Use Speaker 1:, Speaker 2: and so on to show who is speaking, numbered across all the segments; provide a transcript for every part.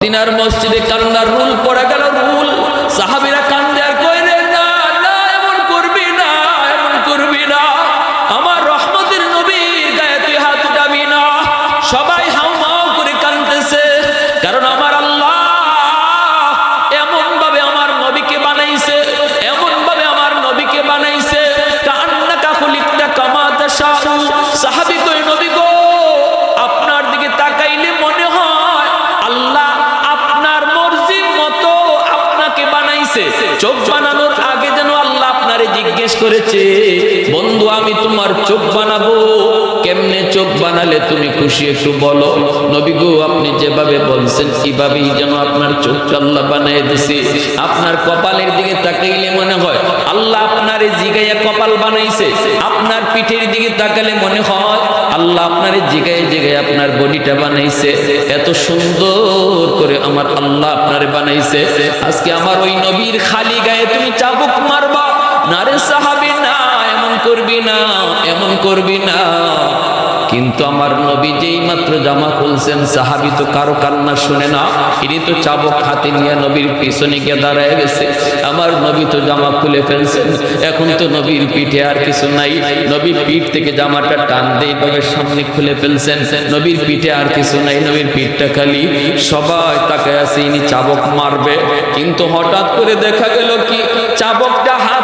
Speaker 1: দিনার মসজিদে কান্নার রুল পড়ে করেছে। বন্ধু, আমি তোমার চোখ বানাবো। কেমনে চোখ বানালে তুমি খুশি একটু বলো। নবী গো, আপনি যেভাবে বলছেন কিভাবেই যেন আপনার চোখটা আল্লাহ বানিয়ে দিছে। আপনার কপালের দিকে তাকাইলে মনে হয়, আল্লাহ আপনার জিগাইয়া কপাল বানাইছে। আপনার পিঠের দিকে তাকালে মনে হয়, আল্লাহ আপনার জিগায় জিগায় আপনার বডিটা বানাইছে। এত সুন্দর করে আমার আল্লাহ আপনার বানাইছে। আজকে আমার ওই নবীর খালি গায়ে তুমি চাবুক মারবা। না রে সাহাবি না, এমন করবি না, এমন করবি না। কিন্তু আমার নবী যেই মাত্র জামা খুলছেন, সাহাবি তো কারও কান্না শুনে না। ইনি তো চাবক হাতে নিয়ে নবীর পিছনে গিয়ে দাঁড়ায় গেছে। আমার নবী তো জামা খুলে ফেলছেন। এখন তো নবীর পিঠে আর কিছু নাই। নবীর পিঠ থেকে জামাটা টান দিয়ে এইভাবে সামনে খুলে ফেলছেন। নবীর পিঠে আর কিছু নাই, নবীর পিঠটা খালি। সবাই তাকে আছে, ইনি চাবক মারবে। কিন্তু হঠাৎ করে দেখা গেল কি, চাবকটা হাত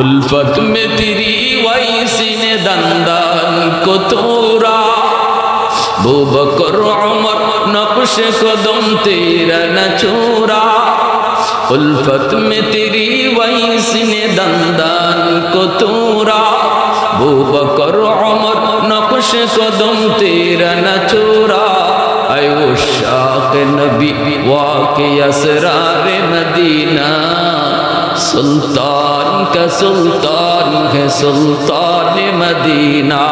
Speaker 1: उल्फत में तेरी वैसी ने दंदन को तोरा वो बकर उमर नक्श कदम तेरा न छोरा उल्फत में तेरी वैसी ने दंदन को तोरा वो बकर उमर नक्श कदम तेरा न छोरा ऐ वो शाक नबी वाके असरार मदीना سلطان کا سلطان ہے سلطان مدینہ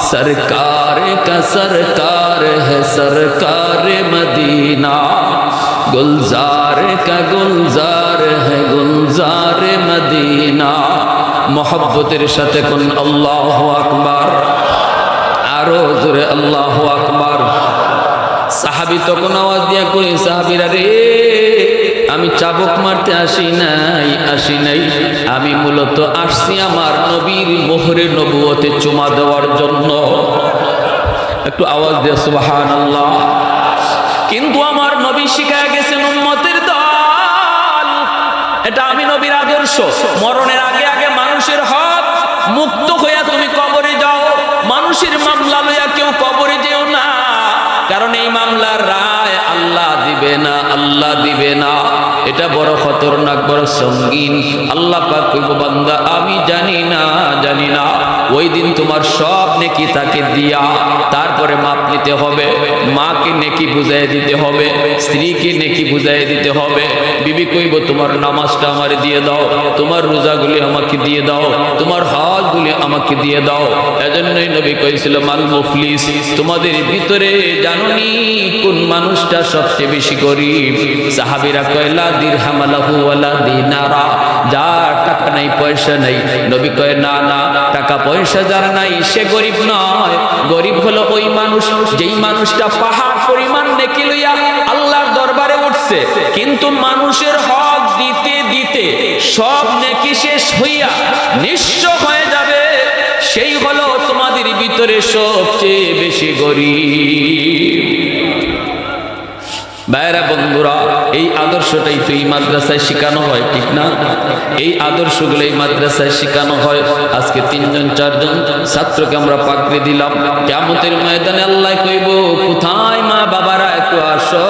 Speaker 1: سرکار کا سرکار ہے سرکار مدینہ گلزار کا گلزار ہے گلزار مدینہ محبتر সাথে কোন আল্লাহ আকবার আরও জোরে আল্লাহ আকবার সাহাবি তখন আওয়াজ দিয়া কই সাহাবিরা রে আমি চাবক মারতে আসি নাই আসি নাই। আমি মূলত আসছি আমার নবীর মোহরে নবুয়তে চুমা দেওয়ার জন্য। একটু আওয়াজ দিয়ে সুবাহান আল্লাহ কিন্তু আমার নবী শিখায় গেছেন উম্মতের দল। এটা আমি নবীর আদর্শ। মরণের আগে আগে মানুষের হক মুক্ত হইয়া তুমি কবরে যাও। মানুষের মামলা লইয়া কেউ কবরে যেও না। কারণ এই মামলার রায় আল্লাহ দিবে না, আল্লাহ দিবে না। এটা বড় খতরনাক, বড় সঙ্গীন। আল্লাহ পাক বান্দা, আমি জানি না জানি না। ওই দিন তোমার সব নেকি তাকে দিয়া তারপরে মাপ নিতে হবে। মাকে নেকি বুঝাই দিতে হবে, স্ত্রীকে নেকি বুঝাই দিতে হবে। বিবি কইব, তোমার নামাজটা আমার দিয়ে দাও, তোমার রোজাগুলি আমাকে দিয়ে দাও, তোমার হজগুলি আমাকে দিয়ে দাও। এজন্যই নবী কইছিল, মাল মুফলিস, তোমাদের ভিতরে জানুনি কোন মানুষটা সবচেয়ে বেশি গরিব? সাহাবিরা কয়লা দিরহামালাহু ওয়ালা দিনারা। যার টাকা নাই, পয়সা নাই। নবী কয়, না না, টাকা, পয়সা যার নাই, সে গরিব নয়। গরিব হলো ওই মানুষ, যেই মানুষটা পাহাড় পরিমাণ নেকি লইয়া আল্লাহর দরবারে উঠছে। কিন্তু মানুষের হক দিতে দিতে সব নেকি শেষ হইয়া নিঃস্ব হয়ে যাবে। সেই হলো তোমাদের ভিতরে সবচেয়ে বেশি গরিব। ভাইরা বন্ধুরা, এই আদর্শটাই তো এই মাদ্রাসায় শেখানো হয়, ঠিক না? এই আদর্শগুলো এই মাদ্রাসায় শেখানো হয়। আজকে তিনজন, চারজন ছাত্রকে আমরা পাকড়ে দিলাম। কেমতের ময়দানে আল্লাহ কইব, কোথায় মা বাবারা, একটু আসো।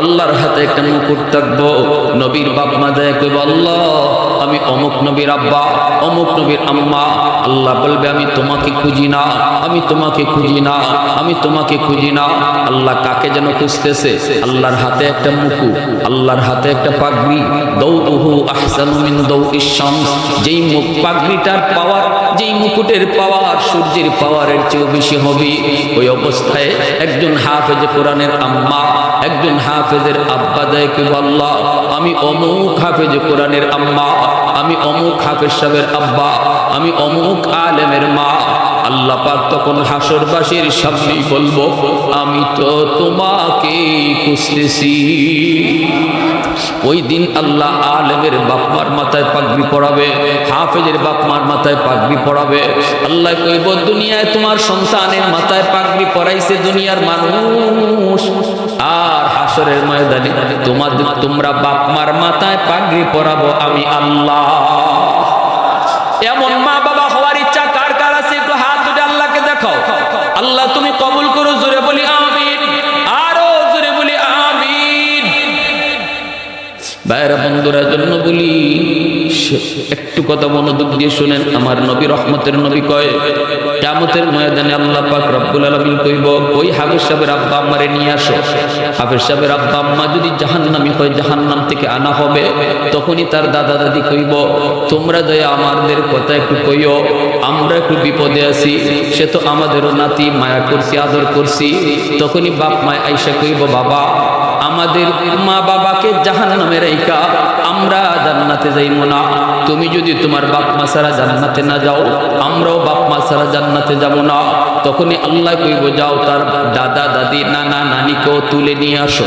Speaker 1: আল্লাহর হাতে একটা মুকুট থাকব। নবীর বাপ মা যায় কইব, আল্লাহ, আমি অমুক নবীর আব্বা, অমুক নবীর আম্মা। আল্লাহ বলবে, আমি তোমাকে খুঁজি না, আমি তোমাকে খুঁজি না, আমি তোমাকে খুঁজি না। আল্লাহ কাকে যেন খুঁজতেছে? আল্লাহর হাতে একটা মুকু আল্লাহর হাতে একটা পাগড়ি। দৌহু আহসানু মিন দৌ শামস। যেই মুখ পাগড়িটার পাওয়ার, যেই মুকুটের পাওয়ার, সূর্যের পাওয়ারের চেয়েও বেশি হবে। ওই অবস্থায় একজন হাফেজ কোরআনের আম্মা, একজন হাফেজের আব্বা দেয় কি আল্লাহ আমি অমুক হাফেজ কোরআনের আম্মা, আমি অমুক হাফেজ সাহেবের আব্বা, আমি অমুক আলেমের মা আল্লাহ পাক তখন হাসরবাসীর সামনেই বলব, আমি তো তোমাকে খুঁজতেছি। ওই দিন আল্লাহ আলেমের বাপমার মাথায় পাগড়ি পড়াবে হাফেজের বাপমার মাথায় পাগড়ি পড়াবে আল্লাহ কইব, দুনিয়ায় তোমার সন্তানের মাথায় পাগড়ি পড়াইছে দুনিয়ার মানুষ। আর হাসরের ময়দানে তোমাদের, তোমরা বাপমার মাথায় পাগড়ি পড়াবো আমি আল্লাহ। ভাইরা বন্ধুরা জন্য বলি একটু কথা মনোযোগ দিয়ে শুনেন। আমার নবী রহমতের নবী কয় কেমতের ময়দানে আল্লাহ পাক রব্বুল আলমিন কইব, ওই হাফেজ সাহেবের আব্বা আম্মারে নিয়ে আসো। হাফেজ সাহেবের আব্বা আম্মা যদি জাহান জাহান্নামি হয়, জাহান্নাম থেকে আনা হবে, তখনই তার দাদা দাদি কইব, তোমরা দয়া আমাদের কথা একটু কইও, আমরা একটু বিপদে আছি, সে তো আমাদেরও নাতি, মায়া করছি, আদর করছি। তখনই বাপ মায় আইসা কইব, বাবা আমাদের মা বাবাকে জাহান নামে রেখা আমরা জান্নাতে যাইব না। তুমি যদি তোমার বাপ মা সারা জান্নাতে না যাও, আমরাও বাপ মা সারা জান্নাতে যাব না। তখনই আল্লাহ কইব, যাও তার দাদা, দাদি, নানা, নানিকেও তুলে নিয়ে আসো।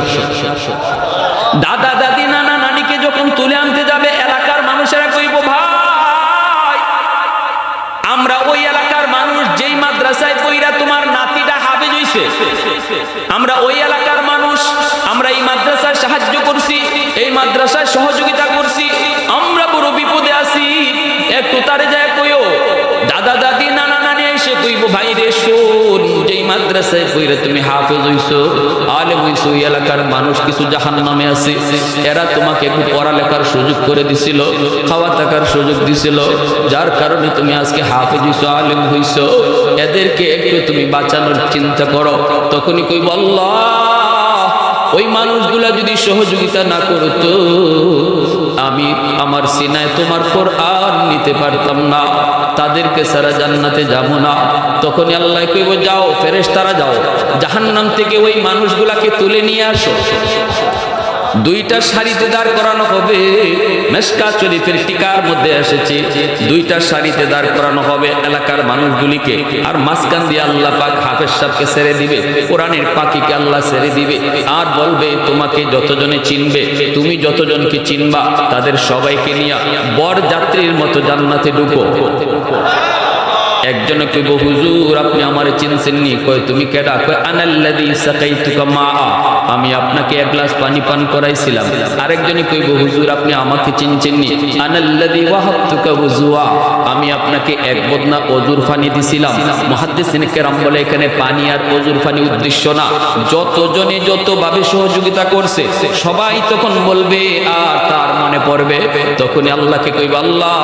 Speaker 1: দাদা, দাদি, নানা, নানিকে যখন তুলে আনতে যাবে, এলাকার মানুষেরা কইব, ভাই, আমরা ওই এলাকার মানুষ যেই মাদ্রাসায় পইরা তোমার নাতিটা হাফেজ হইছে। আমরা ওই এলাকার মানুষ আমরা এই মাদ্রাসায় সাহায্য করছি এই মাদ্রাসায় সহযোগিতা করছি। আমরা বড় বিপদে আছি। একটু তারে যায় কইও, দাদা, দাদি, নানা, নানি এসে কইব, ভাই রে, শোন, যেই মাদ্রাসায় পইরা তুমি হাফেজ হইছো, আলেম হইছো এলাকার মানুষ কিছু জাহান নামে আছে। এরা তোমাকে একটু পড়ালেখার সুযোগ করে দিছিল, খাওয়া থাকার সুযোগ দিছিল। যার কারণে তুমি আজকে হাফেজ হইছো, আলেম হইছো। এদেরকে একটু তুমি বাঁচানোর চিন্তা করো। তখনই কইব, আল্লাহ! ওই মানুষগুলা যদি সহযোগিতা না করতো, আমি আমার সিনায় তোমার পর আর নিতে পারতাম না, তাদেরকে সারা জান্নাতে যাব না। তখনই আল্লাহ কইব, যাও, ফেরেশতারা যাও, জাহান্নাম থেকে ওই মানুষগুলাকে তুলে নিয়ে আসো। দুইটা শাড়িতে দাঁড় করানো হবে। মেসকা শরীফের টিকার মধ্যে এসেছে। দুইটা শাড়িতে দাঁড় করানো হবে এলাকার মানুষগুলিকে। আর মাঝখান দিয়ে আল্লাহ পাক হাফেজ সাহেবকে ছেড়ে দিবে। কোরআনের পাখিকে আল্লাহ ছেড়ে দিবে। আর বলবে, তোমাকে যতজনে চিনবে, তুমি যতজনকে চিনবা, তাদের সবাইকে নিয়ে বর যাত্রীর মতো জান্নাতে ঢুকো। একজনে কইব, হুজুর, আপনি আমারে চিনছেন নি কয়, তুমি কেডা? কয়, আনাল্লাযী সাকাইতুকা মা আমি আপনাকে এক গ্লাস পানি পান করাইছিলাম। আরেকজনে কইব, হুজুর, আপনি আমাকে চিনছেন নি আনাল্লাযী ওয়াহাবতুকা ওযুয়া আমি আপনাকে এক বদনা অজুর পানি দিছিলাম। মুহাদ্দিসিন কেরাম বলে, এখানে পানি আর অজুর পানি উদ্দেশ্য না। যতজনে যতভাবে সহযোগিতা করছে, সবাই তখন বলবে, আর তার মনে পড়বে। তখনই আল্লাহকে কইব, আল্লাহ,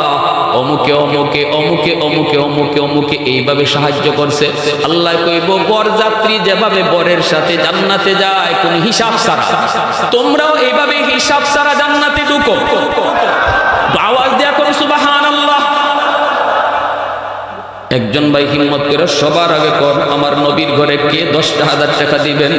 Speaker 1: অমুকে অমুকে অমুকে অমুকে অমুকে অমুকে এইভাবে সাহায্য করছে। আল্লাহ কইব বর যাত্রী যেভাবে বরের সাথে জান্নাতে যায় হিসাব সারা। তোমরাও এইভাবে হিসাব সারা জান্নাতে ঢুকো। একজন ভাই হিম্মত করে সবার আগে কর, আমার নবীর ঘরে কে দশটা হাজার টাকা দিবেন?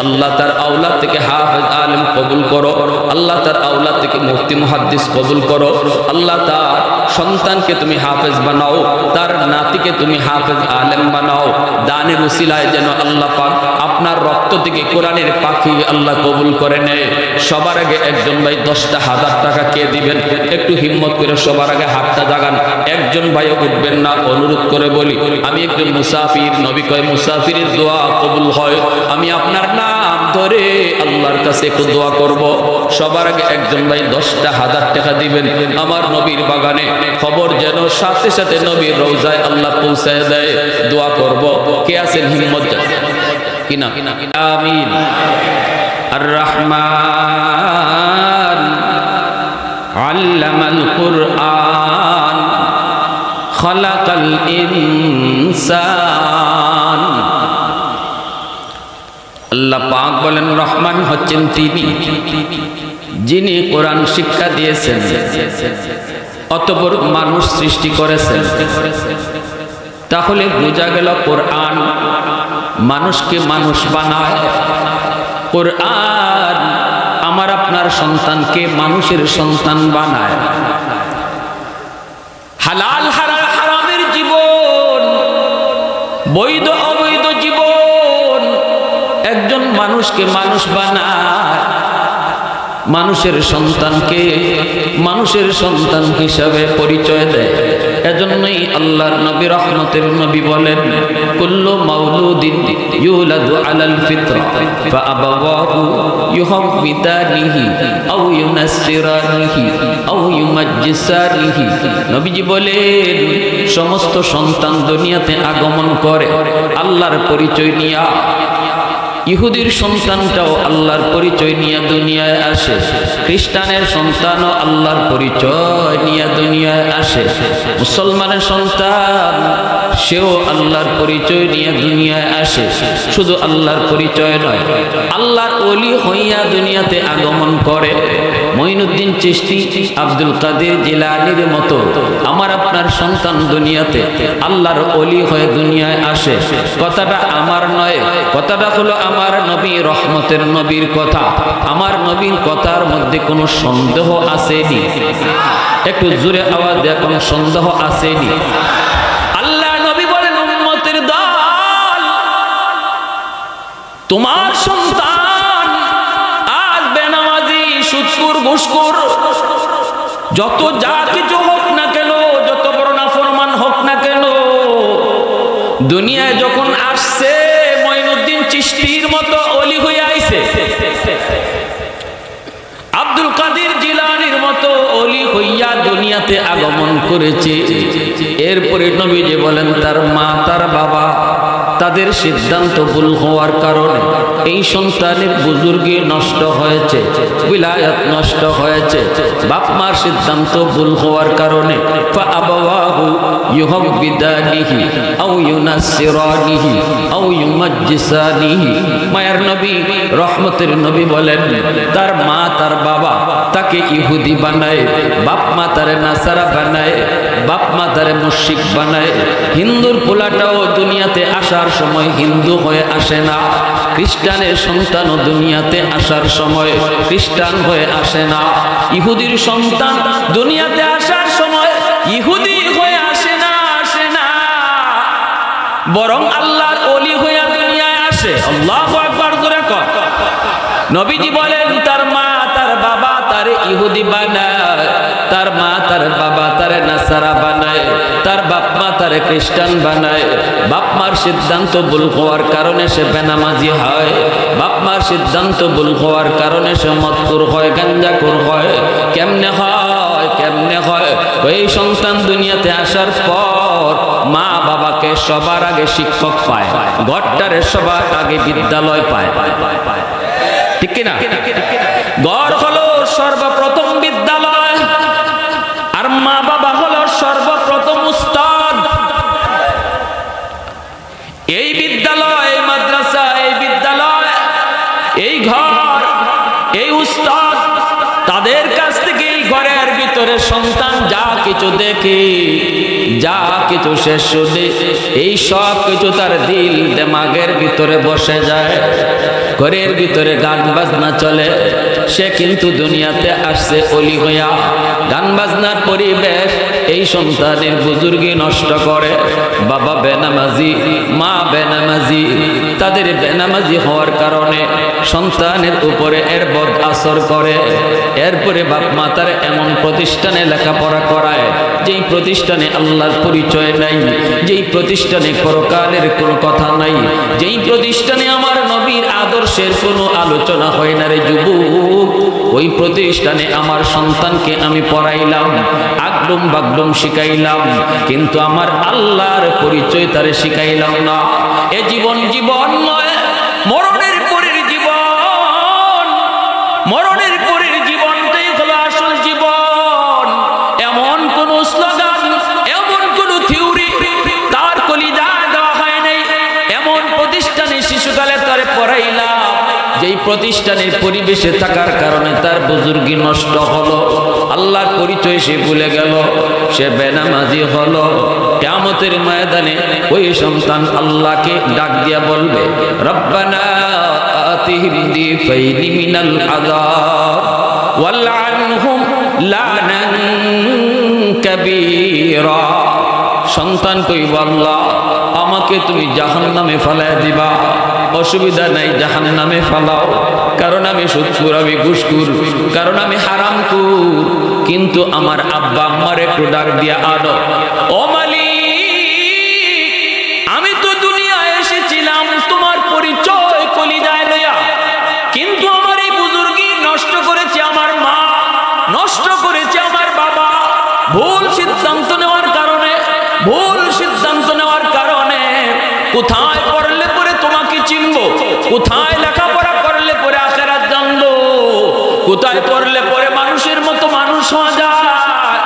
Speaker 1: আল্লাহ তার আওলা থেকে হাফেজ আলেম কবুল করো। আল্লাহ তার আওলা থেকে মুফতি মুহাদ্দিস কবুল করো। আল্লাহ তার সন্তানকে তুমি হাফেজ বানাও। তার নাতিকে তুমি হাফেজ আলেম বানাও। দানের উসিলায় যেন আল্লাহ পাক থেকে কোরআনের পাখি আল্লাহ কবুল করে নেয়। সবার আগে একজন ভাই দশটা হাজার টাকা কে দিবেন? একটু হিম্মত করে সবার আগে হাতটা জাগান। একজন ভাইও উঠবেন না, অনুরোধ করে বলি, আমি একজন মুসাফির, নবী কয়, মুসাফিরের দোয়া কবুল হয়। আমি আপনার নাম ধরে আল্লাহর কাছে একটু দোয়া করব। সবার আগে একজন ভাই দশটা হাজার টাকা দিবেন। আমার নবীর বাগানে খবর যেন সাথে সাথে নবীর রোজায় আল্লাহ পৌঁছায় দেয়। দোয়া করব। কে আছেন হিম্মত কিনা আমিন। আর রহমান আল্লামাল কুরআন, খলাকাল ইনসান। আল্লাহ পাক বলেন, রহমান হচ্ছেন তিনি, যিনি কোরআন শিক্ষা দিয়েছেন, অতপর মানুষ সৃষ্টি করেছেন। তাহলে বোঝা গেল কোরআন মানুষকে মানুষ বানায়। কোরআন আমার আপনার সন্তানকে মানুষের সন্তান বানায়। হালাল হারাল হারামের জীবন, বৈধ অবৈধ জীবন, একজন মানুষকে মানুষ বানায়। মানুষের সন্তানকে মানুষের সন্তান হিসাবে পরিচয় দেয়। এজন্যই আল্লাহর নবী রহমতের নবী বলেন, কুল্লু মাউলুদিন ইউলাদু আলাল ফিতরা, ফাআবাওয়াহু ইউহাব্বিদানিহি আও ইউনাসসিরানিহি আও ইউমাজ্জিসানিহি। নবীজি বলেন, সমস্ত সন্তান দুনিয়াতে আগমন করে, আল্লাহর পরিচয় নিয়া ইহুদির সন্তানটাও আল্লাহর পরিচয় নিয়ে দুনিয়ায় আসে। খ্রিস্টানের সন্তানও আল্লাহর পরিচয় নিয়ে দুনিয়ায় আসে। মুসলমানের সন্তান, সেও আল্লাহর পরিচয় নিয়ে দুনিয়ায় আসে। শুধু আল্লাহর পরিচয় নয়, আল্লাহর অলি হইয়া দুনিয়াতে আগমন করে। মঈনুদ্দিন চিস্তি আব্দুল কাদের জিলানির মতো, আমার আপনার সন্তান দুনিয়াতে আল্লাহর অলি হয়ে দুনিয়ায় আসে। কথাটা আমার নয়, কথাটা হলো আমার নবী রহমতের নবীর কথা, আমার নবীর কথার মধ্যে কোনো সন্দেহ আসেনি। একটু জোরে আওয়াজ দেয়া, কোনো সন্দেহ আসেনি। আল্লাহ নবী দল, তোমার সন্তান সুৎকুর ঘুষকুর যত যা কিছু হোক না কেন, যত বড় না ফরমান হোক না কেন, দুনিয়ায় যখন আসছে চিস্তির মতো অলি হয়ে আইছে। আব্দুল কাদের জিলানির মতো অলি হইয়া দুনিয়াতে আগমন করেছে। এরপরে নবীজি বলেন, তার মা, তার বাবা, তাদের সিদ্ধান্ত ভুল হওয়ার কারণে এই সন্তানের বুজুর্গি নষ্ট হয়েছে, বিলায়াত নষ্ট হয়েছে। বাপ মার সিদ্ধান্ত ভুল হওয়ার কারণে মায়ার নবী, রহমতের নবী বলেন, তার মা, তার বাবা তাকে ইহুদি বানায়, বাপ মা তারে নাসারা বানায়, বাপ মা তারে মুশিক বানায়। হিন্দুর পোলাটাও দুনিয়াতে আসার সময় হিন্দু হয়ে আসে না। খ্রিস্টানের সন্তানও দুনিয়াতে আসার সময় খ্রিস্টান হয়ে আসে না। ইহুদির সন্তান দুনিয়াতে আসার সময় ইহুদি হয়ে আসে না আসে না। বরং আল্লাহর অলি হইয়া দুনিয়ায় আসে। আল্লাহ একবার করে কর। নবীজি বলেন, তার মা, তার বাবা, তার ইহুদি বানায়। তার মা, তার বাবা, তার নাসারা বানায়, তার বাপ মা, তার খ্রিস্টান বানায়। বাপ মার সিদ্ধান্ত ভুল হওয়ার কারণে সে বেনামাজি হয়। বাপ মার সিদ্ধান্ত ভুল হওয়ার কারণে সে মতকুর হয় গাঞ্জাকুর হয়। কেমনে হয় কেমনে হয়? ওই সন্তান দুনিয়াতে আসার পর মা বাবাকে সবার আগে শিক্ষক পায়, ঘরটারে সবার আগে বিদ্যালয় পায়। ঠিক কিনা? গড় হলো আর মা বাবা হলো সর্বপ্রথম উস্তাদ। এই বিদ্যালয়, মাদ্রাসা, এই বিদ্যালয়, এই ঘর, এই উস্তাদ, তাদের কাছ থেকে এই ঘরের ভিতরে সন্তান যা কিছু দেখে, যা কিছু শেষ শুনে, এই সব কিছু তার দিল দেমাগের ভিতরে বসে যায়, ঘরের ভিতরে গান বাজনা চলে, সে কিন্তু দুনিয়াতে আসছে অলি হইয়া। গান বাজনার পরিবেশ, এই সন্তানের বুজুর্গি নষ্ট করে। বাবা বেনামাজি, মা বেনামাজি, তাদের বেনামাজি হওয়ার কারণে সন্তানের উপরে এর বদ আসর করে। এরপরে বাপ মাতার এমন প্রতিষ্ঠানে লেখাপড়া করায়, যেই প্রতিষ্ঠানে আল্লাহর পরিচয় নাই, যেই প্রতিষ্ঠানে পরকালের কোনো কথা নাই, যেই প্রতিষ্ঠানে আমার নবীর আদর্শের কোনো আলোচনা হয় না রে যুবক। ওই প্রতিষ্ঠানে আমার সন্তানকে আমি পড়াইলাম আগ্রম বাগ্রম শিখাইলাম, কিন্তু আমার আল্লাহর পরিচয় তারে শিখাইলাম না। এ জীবন জীবন নয়, মরণের প্রতিষ্ঠানের পরিবেশে থাকার কারণে তার বুজুর্গি নষ্ট হলো। আল্লাহর পরিচয় সে ভুলে গেল, সে বেনামাজি হলো। কেমতের ময়দানে ওই সন্তান আল্লাহকে ডাক দিয়া বলবে, রব্বানা সন্তান কইব, আল্লাহ, আমাকে তুমি জাহান্নামে ফালায় দিবা। অসুবিধা নাই জাহান নামে ফালাও। কারণ আমি সুৎকুর আমি ঘুষকুর কারণ আমি হারাম কুর কিন্তু আমার আব্বা আম্মার একটু ডাক দিয়া আনো, ও মালিক, আমি তো দুনিয়ায় এসেছিলাম, তোমার পরিচয় কলিজায় লইয়া। কিন্তু আমার এই বুজুর্গি নষ্ট করেছে আমার মা, নষ্ট করেছে আমার বাবা। ভুল সিদ্ধান্ত নেওয়ার কারণে, ভুল সিদ্ধান্ত নেওয়ার কারণে কোথায় পড়লে পরে তোমাকে চিনবো কোথায় লেখাপড়া করলে পরে আখেরাত জানব কোথায় পড়লে পরে মানুষের মতো মানুষ হওয়া যায়?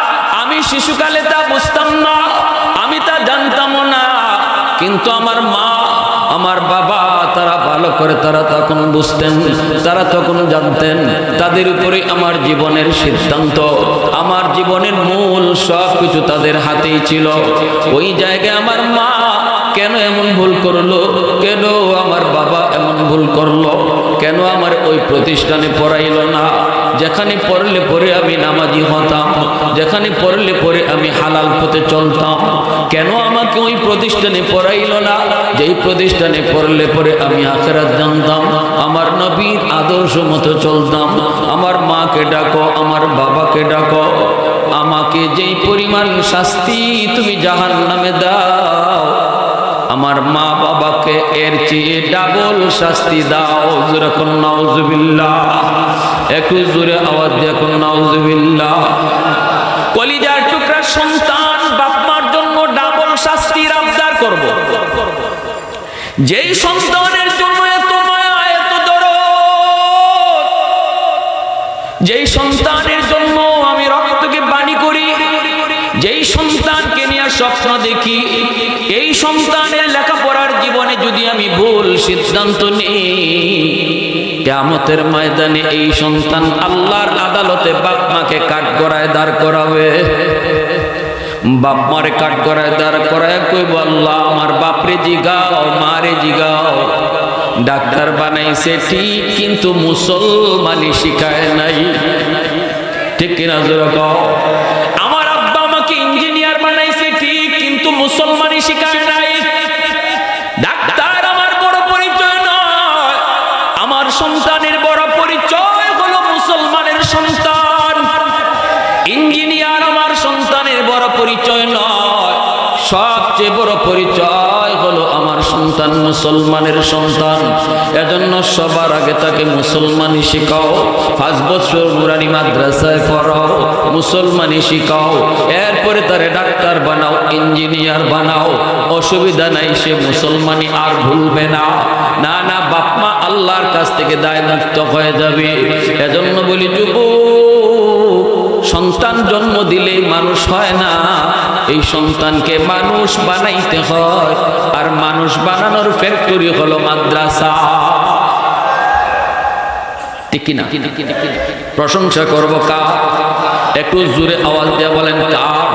Speaker 1: আমি শিশুকালে তা বুঝতাম না, আমি তা জানতামও না। কিন্তু আমার মা, আমার বাবা, তারা ভালো করে তারা তখন বুঝতেন, তারা তখন জানতেন, তাদের উপরে আমার জীবনের সিদ্ধান্ত, আমার জীবনের মূল সব কিছু তাদের হাতেই ছিল। ওই জায়গায় আমার মা কেন এমন ভুল করল? কেন আমার বাবা এমন ভুল করল? কেন আমার ওই প্রতিষ্ঠানে পড়াইলো না? যেখানে পড়লে পরে আমি নামাজি হতাম, যেখানে পড়লে পরে আমি হালাল পথে চলতাম, কেন আমাকে ওই প্রতিষ্ঠানে পড়াইলো না? যেই প্রতিষ্ঠানে পড়লে পরে আমি আখেরাত জানতাম, আমার নবীর আদর্শ মতো চলতাম, আমার মাকে ডাকো, আমার বাবাকে ডাকো, আমাকে যেই পরিমাণ শাস্তি তুমি জাহান নামে দাও আমার মা বাবাকে এর চেয়ে ডাবল শাস্তি দাও যেরকম নাউজুবিল্লাহ। একটু জোরে আওয়াজ দিয়ে এখন নাউজুবিল্লাহ। কলিজার টুকরা সন্তান, বাপমার জন্য ডাবল শাস্তির আবদার করব। যেই সন্তানের জন্য এত মায়া, এত দরদ, যেই সন্তানের আমি ভুল সিদ্ধান্ত নেই। কেমতের ময়দানে এই সন্তান আল্লাহর আদালতে বাপ মাকে কাঠ করায় দাঁড় করাবে। বাপ মারে কাঠ করায় দাঁড় করায় কই বললাম আমার বাপরে জিগাও, মারে জিগাও। ডাক্তার বানাইছে ঠিক, কিন্তু মুসলমানি শিখায় নাই। ঠিক কিনা জোরে কও? আমার আব্বা আমাকে ইঞ্জিনিয়ার বানাইছে ঠিক, কিন্তু মুসলমানি শিখায় নাই। ডাক্তার সবচেয়ে বড় পরিচয় হলো আমার সন্তান মুসলমানের সন্তান। এজন্য সবার আগে তাকে মুসলমানি শিখাও। পাঁচ বছর নুরানি মাদ্রাসায় পড়াও, মুসলমানি শিখাও। এরপরে তারে ডাক্তার বানাও, ইঞ্জিনিয়ার বানাও। অসুবিধা নাই, সে মুসলমানি আর ভুলবে না। না না বাপমা আল্লাহর কাছ থেকে দায় মুক্ত হয়ে যাবে। এজন্য বলি, যুবক সন্তান জন্ম দিলে মানুষ হয় না। এই সন্তানকে মানুষ বানাইতে হয়। আর মানুষ বানানোর ফ্যাক্টরি হলো মাদ্রাসা। প্রশংসা করব কা একটু জোরে আওয়াজ দিয়ে বলেন কার?